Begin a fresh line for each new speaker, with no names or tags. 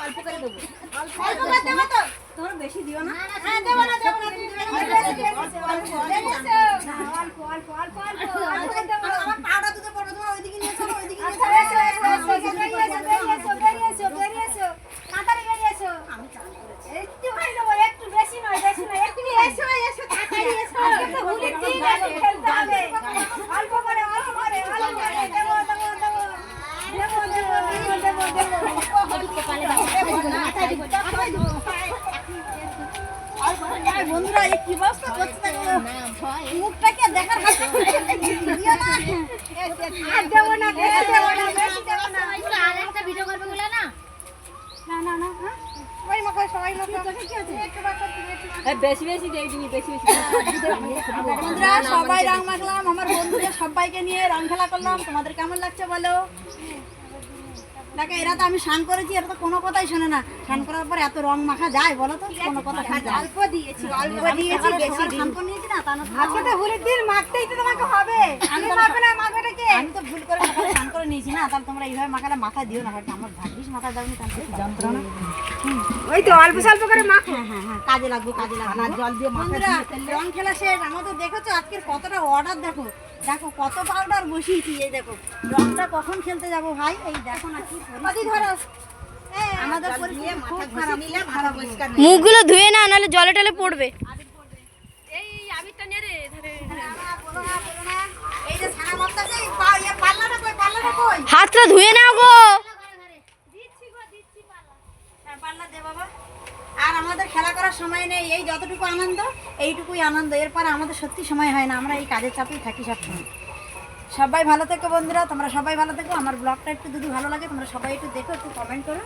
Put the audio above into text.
অল্প করে দেবো অল্প করে দেবো তোর বেশি দিও
না বন্ধুরা এই কি অবস্থা করছে মুখটাকে দেখার না
না। না দেবো না
আরেকটা ভিডিও করবে বলে না।
না না না হ্যাঁ?
বেশি বেশি দিবি বেশি বেশি।
বন্ধুরা সবাই রং মাখলাম আমার বন্ধুদের সবাইকে নিয়ে রং খেলা করলাম। তোমাদের কেমন লাগছে বলো? দেখো এরা তো আমি স্নান করেছি এরা তো কোনো কথাই শোনে না। স্নান করার পর এত রং মাখা যায় বলো তো কোনো কথা
অল্প দিয়েছি অল্প দিয়েছি বেশি
স্নান করে নিয়েছি না তা না
তো হুলির দিন মাখতেই তো তোমাকে হবে। আমি মাখবে না মাখবে কে?
আমি তো ভুল করে নিয়েছি না তাহলে তোমরা এইভাবে মাখালে মাথা দিও না হয়তো আমার ভাগ্যিস মাথা দাওনি তাহলে যন্ত্রণা
ওই তো অল্প স্বল্প করে মাখো।
হ্যাঁ হ্যাঁ হ্যাঁ কাজে লাগবে কাজে লাগবে। জল দিয়ে বন্ধুরা রং খেলা শেষ। আমাদের দেখেছ আজকের কতটা অর্ডার দেখো। দেখো কত পাউডার বসিয়েছি এই দেখো। রংটা কখন খেলতে যাব ভাই? এই দেখো না কি পরিস্থিতি।
ধরো।
আমাদের পরিস্থিতি খুব খারাপ। খারাপ পরিষ্কার
মুখগুলো ধুয়ে না নাহলে জলে টলে পড়বে।
এই
হাতটা ধুয়ে নাও গো।
হ্যাঁ, আর আমাদের খেলা করার সময় নেই। এই যতটুকু আনন্দ এইটুকুই আনন্দ। এরপর আমাদের সত্যি সময় হয় না। আমরা এই কাজের চাপেই থাকি সবসময়। সবাই ভালো থেকো বন্ধুরা। তোমরা সবাই ভালো থেকো। আমার ব্লগটা একটু যদি ভালো লাগে তোমরা সবাই একটু দেখো একটু কমেন্ট করো।